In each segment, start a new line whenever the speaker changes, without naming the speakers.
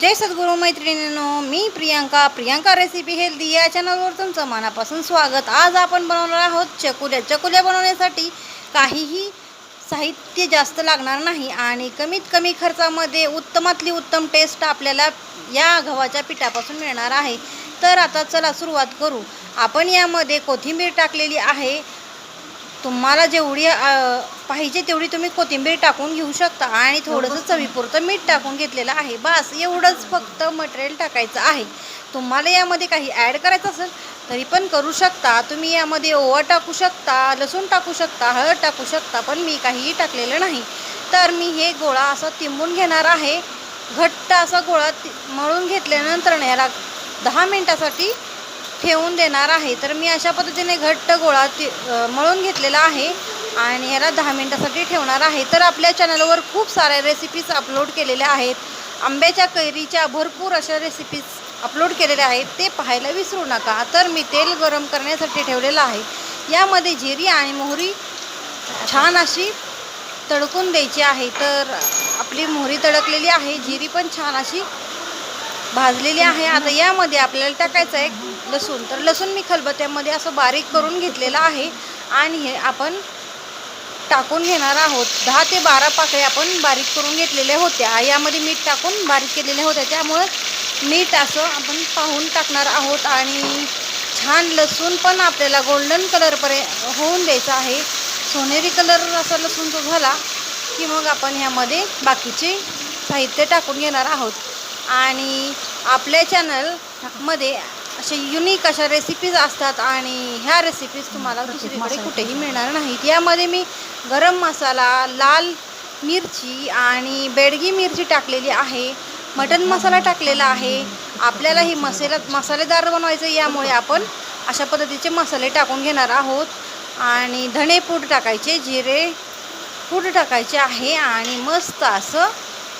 जय सद्गुरू मैत्रिणींनो मी प्रियांका. प्रियांका रेसिपी हेल्दी या चॅनलवर तुमचं मनापासून स्वागत. आज आपण बनवणार आहोत चकुल्या. चकुल्या बनवण्यासाठी काहीही साहित्य जास्त लागणार नाही आणि कमीत कमी खर्चामध्ये उत्तमातली उत्तम टेस्ट आपल्याला या गव्हाच्या पिठापासून मिळणार आहे. तर आता चला सुरुवात करू. आपण यामध्ये कोथिंबीर टाकलेली आहे. तुम्हाला जेवढी पाहिजे तेवढी तुम्ही कोथिंबीर टाकून घेऊ शकता. आणि थोडंसं चवीपुरतं मीठ टाकून घेतलेलं आहे. बस एवढंच फक्त मटेरियल टाकायचं आहे. तुम्हाला यामध्ये काही ॲड करायचं असेल तरी पण करू शकता. तुम्ही यामध्ये ओवा टाकू शकता लसूण टाकू शकता हळद टाकू शकता पण मी काहीही टाकलेलं नाही. तर मी हे गोळा असा तिंबून घेणार आहे. घट्ट असा गोळा ति- मळून घेतल्यानंतर याला दहा मिनटासाठी ठेवून देणार आहे. तर मी अशा पद्धतीने घट्ट गोळा ति मळून घेतलेला आहे आणि ह्याला दहा मिनटासाठी ठेवणार आहे. तर आपल्या चॅनलवर खूप साऱ्या रेसिपीज अपलोड केलेल्या आहेत. आंब्याच्या कैरीच्या भरपूर अशा रेसिपीज अपलोड केलेल्या आहेत. ते पाहायला विसरू नका. तर मी तेल गरम करण्यासाठी ठेवलेलं आहे. यामध्ये जिरी आणि मोहरी छान अशी तडकून द्यायची आहे. तर आपली मोहरी तडकलेली आहे. जिरी पण छान अशी भाजलेली आहे. आता यामध्ये आपल्याला टाकायचं आहे लसूण. तर लसूण मी खलबत्त्यामध्ये असं बारीक करून घेतलेलं आहे. आणि हे आपण टाकून घेणार आहोत. दहा ते बारा पाकळ्या आपण बारीक करून घेतलेल्या होत्या. यामध्ये मीठ टाकून बारीक केलेल्या होत्या. त्यामुळं मीठ असं आपण पाहून टाकणार आहोत. आणि छान लसूण पण आपल्याला गोल्डन कलरपर्यंत होऊन द्यायचं आहे. सोनेरी कलर असा लसूण जो झाला की मग आपण ह्यामध्ये बाकीचे साहित्य टाकून घेणार आहोत. आणि आपल्या चॅनलमध्ये असे युनिक अशा रेसिपीज असतात आणि ह्या रेसिपीज तुम्हाला दुसरीकडे कुठेही मिळणार नाहीत. यामध्ये मी गरम मसाला लाल मिरची आणि बेडगी मिरची टाकलेली आहे. मटन मसाला टाकलेला आहे. आपल्याला ही मसाला मसालेदार बनवायचं यामुळे आपण अशा पद्धतीचे मसाले टाकून घेणार आहोत. आणि धणे पूड टाकायचे जिरे पूड टाकायचे आहे आणि मस्त असं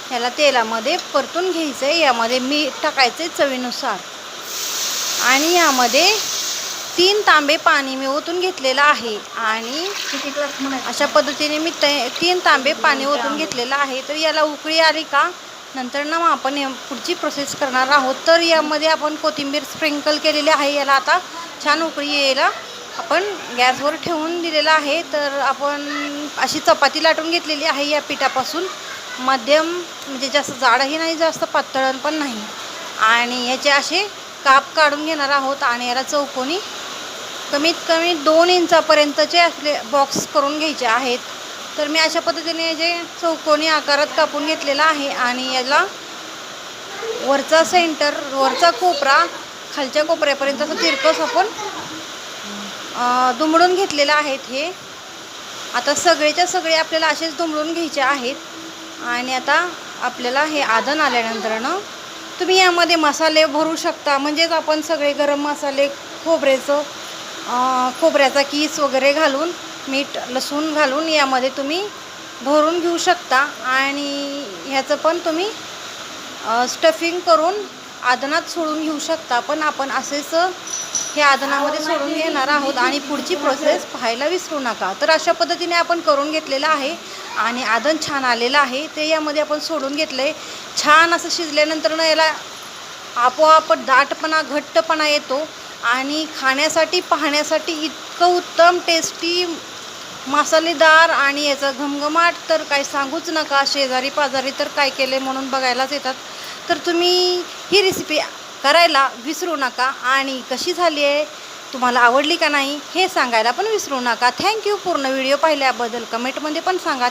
ह्याला तेलामध्ये परतून घ्यायचं आहे यामध्ये मीठ टाकायचं आहे चवीनुसार. आणि यामध्ये तीन तांबे पाणी मी ओतून घेतलेलं आहे. आणि अशा पद्धतीने मी ते तीन तांबे पाणी ओतून घेतलेलं आहे. तर याला उकळी आली का? नंतर ना मग आपण पुढची प्रोसेस करणार आहोत. तर यामध्ये आपण कोथिंबीर स्प्रिंकल केलेली आहे. याला आता छान उकळी यायला आपण गॅसवर ठेवून दिलेलं आहे. तर आपण अशी चपाती लाटून घेतलेली आहे या पिठापासून. मध्यम म्हणजे जास्त जाडही नाही जास्त पातळण पण नाही. आणि याचे असे काप काढून घेणार आहोत आणि याला चौकोनी कमीत कमी दोन इंचापर्यंतचे असले बॉक्स करून घ्यायचे आहेत. तर मी अशा पद्धतीने जे चौकोनी आकारात कापून घेतलेला आहे आणि याला वरचा सेंटर वरचा कोपरा खालच्या कोपऱ्यापर्यंत असं तिरकस आपण दुमडून घेतलेलं आहेत हे. आता सगळेच्या सगळे आपल्याला असेच दुमडून घ्यायचे आहेत. आणि आता आपल्याला हे आदन आल्यानंतरनं तुम्ही यामध्ये मसाले भरू शकता. म्हणजेच आपण सगळे गरम मसाले खोबऱ्याचं खोबऱ्याचा किस वगैरे घालून मीठ लसूण घालून यामध्ये तुम्ही भरून घेऊ शकता. आणि ह्याचं पण तुम्ही स्टफिंग करून आदनात सोडून घेऊ शकता. पण आपण असेच हे आदनामध्ये सोडून घेणार आहोत आणि पुढची प्रोसेस पाहायला विसरू नका. तर अशा पद्धतीने आपण करून घेतलेलं आहे. आणि आदन छान आलेलं आहे. ते यामध्ये आपण सोडून घेतलं आहे छान असं शिजल्यानंतर ना याला आपोआप दाटपणा घट्टपणा येतो. आणि खाण्यासाठी पाहण्यासाठी इतकं उत्तम टेस्टी मसालेदार आणि याचा घमघमाट तर काय सांगूच नका. शेजारी पाजारी तर काय केले म्हणून बघायलाच येतात. तर तुम्ही ही रेसिपी करायला विसरू नका. आणि कशी झाली आहे तुम्हाला आवडली का नाही हे सांगायला पण विसरू नका. थँक्यू पूर्ण व्हिडिओ पाहिल्याबद्दल कमेंटमध्ये पण सांगा.